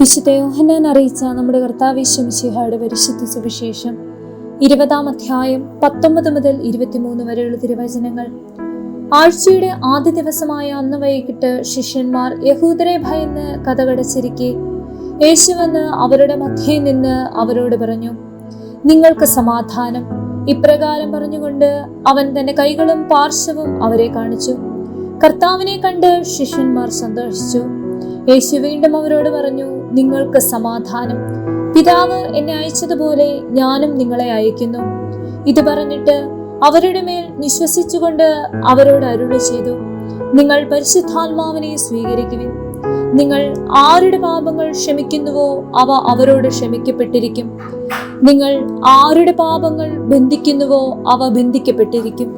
വിശുദ്ധ യോഹന്നാൻ അറിയിച്ച നമ്മുടെ കർത്താവിശ്വമിശിഹായുടെ പരിശുദ്ധ സുവിശേഷം. ഇരുപതാം അധ്യായം പത്തൊമ്പത് മുതൽ ഇരുപത്തിമൂന്ന് വരെയുള്ള തിരുവചനങ്ങൾ. ആഴ്ചയുടെ ആദ്യ ദിവസമായ അന്ന് വൈകിട്ട് ശിഷ്യന്മാർ യഹൂദരെ ഭയന്ന് കഥകടച്ചിരിക്കെ. യേശു വന്ന് അവരുടെ മധ്യയിൽ നിന്ന് അവരോട് പറഞ്ഞു നിങ്ങൾക്ക് സമാധാനം. ഇപ്രകാരം പറഞ്ഞുകൊണ്ട് അവൻ തന്റെ കൈകളും പാർശ്വവും അവരെ കാണിച്ചു. കർത്താവിനെ കണ്ട് ശിഷ്യന്മാർ സന്തോഷിച്ചു. യേശു വീണ്ടും അവരോട് പറഞ്ഞു നിങ്ങൾക്ക് സമാധാനം. പിതാവ് എന്നെ അയച്ചതുപോലെ ഞാനും നിങ്ങളെ അയക്കുന്നു. ഇത് പറഞ്ഞിട്ട് അവരുടെ മേൽ വിശ്വസിച്ചുകൊണ്ട് അവരോട് അരുളി ചെയ്തു നിങ്ങൾ പരിശുദ്ധാത്മാവിനെ സ്വീകരിക്കുവിൻ. നിങ്ങൾ ആരുടെ പാപങ്ങൾ ക്ഷമിക്കുന്നുവോ അവ അവരോട് ക്ഷമിക്കപ്പെട്ടിരിക്കും. നിങ്ങൾ ആരുടെ പാപങ്ങൾ ബന്ധിക്കുന്നുവോ അവ ബന്ധിക്കപ്പെട്ടിരിക്കും.